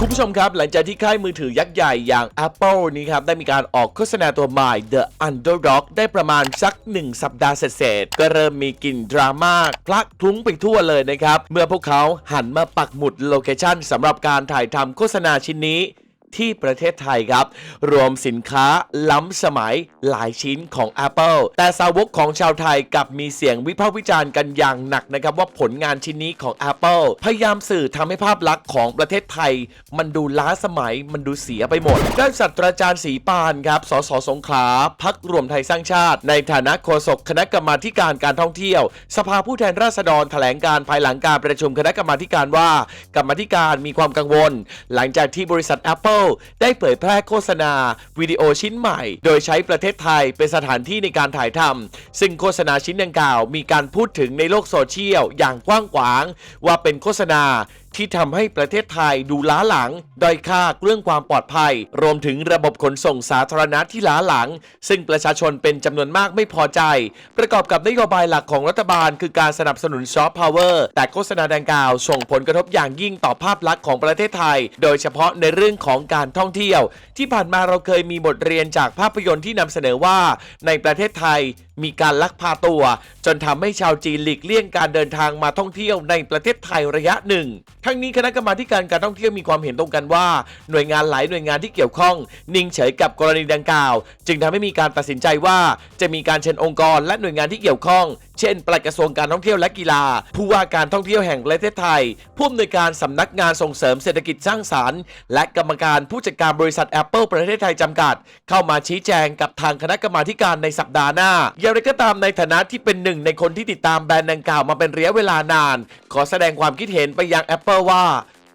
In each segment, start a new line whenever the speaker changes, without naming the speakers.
คุณผู้ชมครับ หลังจากที่ค่ายมือถือยักษ์ใหญ่อย่าง Apple นี้ครับ ได้มีการออกโฆษณาตัวใหม่ The Underdog ได้ประมาณสัก 1 สัปดาห์เศษๆก็เริ่มมีกลิ่นดราม่าพลักคลุ้งไปทั่วเลยนะครับ เมื่อพวกเขาหันมาปักหมุดโลเคชั่นสำหรับการถ่ายทำโฆษณาชิ้นนี้ ที่ประเทศไทยครับ รวมสินค้าล้ำสมัยหลายชิ้นของ Apple แต่สาวกของชาวไทยกลับมีเสียงวิพากษ์วิจารณ์กันอย่างหนักนะครับ ว่าผลงานชิ้นนี้ของ Apple พยายามสื่อทำให้ภาพลักษณ์ของประเทศไทย มันดูล้าสมัยมันดูเสียไปหมดด้านศาสตราจารย์ศรีปานครับสสสงขลาพักรวมไทยสร้างชาติ ในฐานะโฆษกคณะกรรมาธิการการท่องเที่ยว สภาผู้แทนราษฎรแถลงการภายหลังการประชุมคณะกรรมาธิการว่า กรรมาธิการมีความกังวล หลังจากที่บริษัท Apple ได้เผยแพร่โฆษณาวิดีโอชิ้นใหม่ โดยใช้ประเทศไทยเป็นสถานที่ในการถ่ายทำซึ่งโฆษณาชิ้นดังกล่าวมีการพูดถึงในโลกโซเชียลอย่างกว้างขวาง ว่าเป็นโฆษณา ที่ทำให้ประเทศไทยดูล้าหลังด้อยค่าเรื่องความปลอดภัย รวมถึงระบบขนส่งสาธารณะที่ล้าหลัง ซึ่งประชาชนเป็นจำนวนมากไม่พอใจ ประกอบกับนโยบายหลักของรัฐบาล คือการสนับสนุนซอฟต์พาวเวอร์แต่โฆษณาดังกล่าว ส่งผลกระทบอย่างยิ่งต่อภาพลักษณ์ของประเทศไทย โดยเฉพาะในเรื่องของการท่องเที่ยว ที่ผ่านมาเราเคยมีบทเรียนจากภาพยนตร์ที่นำเสนอว่าในประเทศไทยมีการลักพาตัว จนทำให้ชาวจีนหลีกเลี่ยงการเดินทางมาท่องเที่ยวในประเทศไทยระยะหนึ่งทั้งนี้คณะกรรมาธิการการท่องเที่ยวมีความเห็นตรงกันว่า หน่วยงานหลายหน่วยงานที่เกี่ยวข้อง นิ่งเฉยกับกรณีดังกล่าว จึงทำให้มีการตัดสินใจว่าจะมีการเชิญองค์กรและหน่วยงานที่เกี่ยวข้อง เช่นปลัดกระทรวงการท่องเที่ยวและกีฬา ผู้ว่าการท่องเที่ยวแห่งประเทศไทย ผู้อำนวยการสำนักงานส่งเสริมเศรษฐกิจสร้างสรรค์ และกรรมการผู้จัดการบริษัท Apple ประเทศไทยจำกัด เข้ามาชี้แจงกับทางคณะกรรมาการในสัปดาห์หน้า อย่างไรก็ตามในฐานะที่เป็นหนึ่งในคนที่ติดตามแบรนด์ดังกล่าวมาเป็นระยะเวลานาน ขอแสดงความคิดเห็นไปยัง Apple ว่า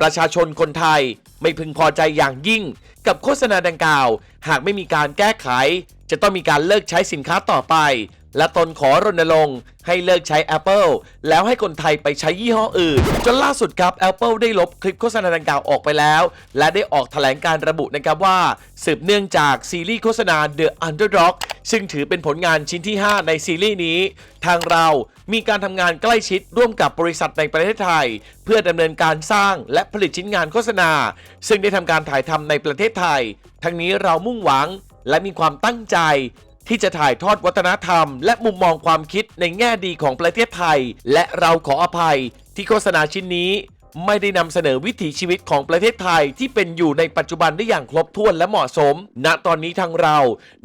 ประชาชนคนไทยไม่พึงพอใจอย่างยิ่ง กับโฆษณาดังกล่าว หากไม่มีการแก้ไข จะต้องมีการเลิกใช้สินค้าต่อไป และตนขอรณรงค์ให้เลิกใช้ Apple แล้วให้คนไทยไปใช้ยี่ห้ออื่น จนล่าสุดครับ Apple ได้ลบคลิปโฆษณาดังกล่าวออกไปแล้ว และได้ออกแถลงการระบุนะครับว่า สืบเนื่องจากซีรีส์โฆษณา The Underdog ซึ่งถือเป็นผลงานชิ้นที่ 5 ในซีรีส์นี้ ทางเรามีการทำงานใกล้ชิดร่วมกับบริษัทในประเทศไทย เพื่อดำเนินการสร้างและผลิตชิ้นงานโฆษณา ซึ่งได้ทำการถ่ายทำในประเทศไทย ทั้งนี้เรามุ่งหวังและมีความตั้งใจ ที่จะถ่ายทอดวัฒนธรรม และมุมมองความคิดในแง่ดีของประเทศไทย และเราขออภัยที่โฆษณาชิ้นนี้ ไม่ได้นำเสนอวิถีชีวิตของประเทศไทยที่เป็นอยู่ในปัจจุบันได้อย่างครบถ้วนและเหมาะสม ณ ตอนนี้ทางเรา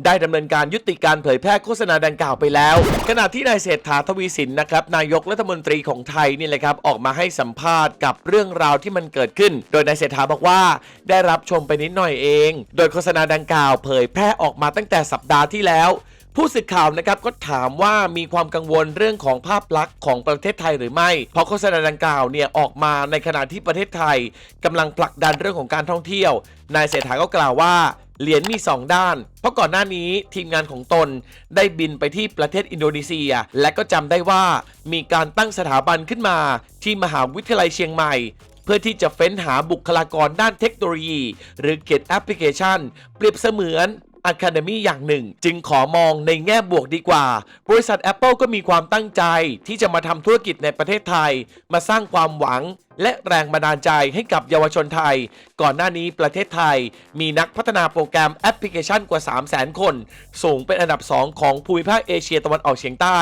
ได้ดำเนินการยุติการเผยแพร่โฆษณาดังกล่าวไปแล้ว ขณะที่นายเศรษฐาทวีสินนะครับนายกรัฐมนตรีของไทยนี่แหละครับออกมาให้สัมภาษณ์กับเรื่องราวที่มันเกิดขึ้น โดยนายเศรษฐาบอกว่าได้รับชมไปนิดหน่อยเอง โดยโฆษณาดังกล่าวเผยแพร่ออกมาตั้งแต่สัปดาห์ที่แล้ว ผู้สื่อข่าวนะครับก็ถามว่ามีความกังวลเรื่องของภาพลักษณ์ของประเทศไทยหรือไม่ เพราะโฆษณาดังกล่าวเนี่ยออกมาในขณะที่ประเทศไทยกำลังผลักดันเรื่องของการท่องเที่ยวนายเศรษฐาก็กล่าวว่าเหรียญมี 2 ด้าน เพราะก่อนหน้านี้ทีมงานของตนได้บินไปที่ประเทศอินโดนีเซีย และก็จำได้ว่ามีการตั้งสถาบันขึ้นมา ที่มหาวิทยาลัยเชียงใหม่ เพื่อที่จะเฟ้นหาบุคลากรด้านเทคโนโลยี หรือเกตแอปพลิเคชัน เปรียบเสมือน Academy อย่างหนึ่ง จึงขอมองในแง่บวกดีกว่า บริษัท Apple ก็มีความตั้งใจที่จะมาทำธุรกิจในประเทศไทย มาสร้างความหวัง และแรงบันดาลใจให้กับเยาวชนไทย ก่อนหน้านี้ประเทศไทย มีนักพัฒนาโปรแกรมแอปพลิเคชันกว่า 3 0 0 0 0 0 คน สูงเป็นอันดับ 2 ของภูมิภาคเอเชียตะวันออกเฉียงใต้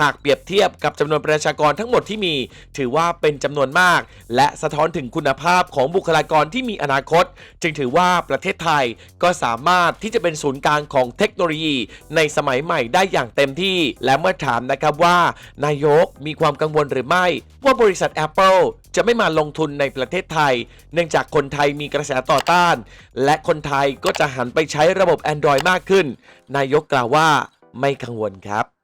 หากเปรียบเทียบกับจำนวนประชากรทั้งหมดที่มี ถือว่าเป็นจำนวนมาก และสะท้อนถึงคุณภาพของบุคลากรที่มีอนาคต จึงถือว่าประเทศไทยก็สามารถที่จะเป็นศูนย์กลางของเทคโนโลยี ในสมัยใหม่ได้อย่างเต็มที่ และเมื่อถามนะครับว่า นายกมีความกังวลหรือไม่ ว่าบริษัท Apple จะไม่มาลงทุนในประเทศไทย เนื่องจากคนไทยมีกระแสต่อต้าน และคนไทยก็จะหันไปใช้ระบบ Android มากขึ้น นายกกล่าวว่าไม่กังวลครับ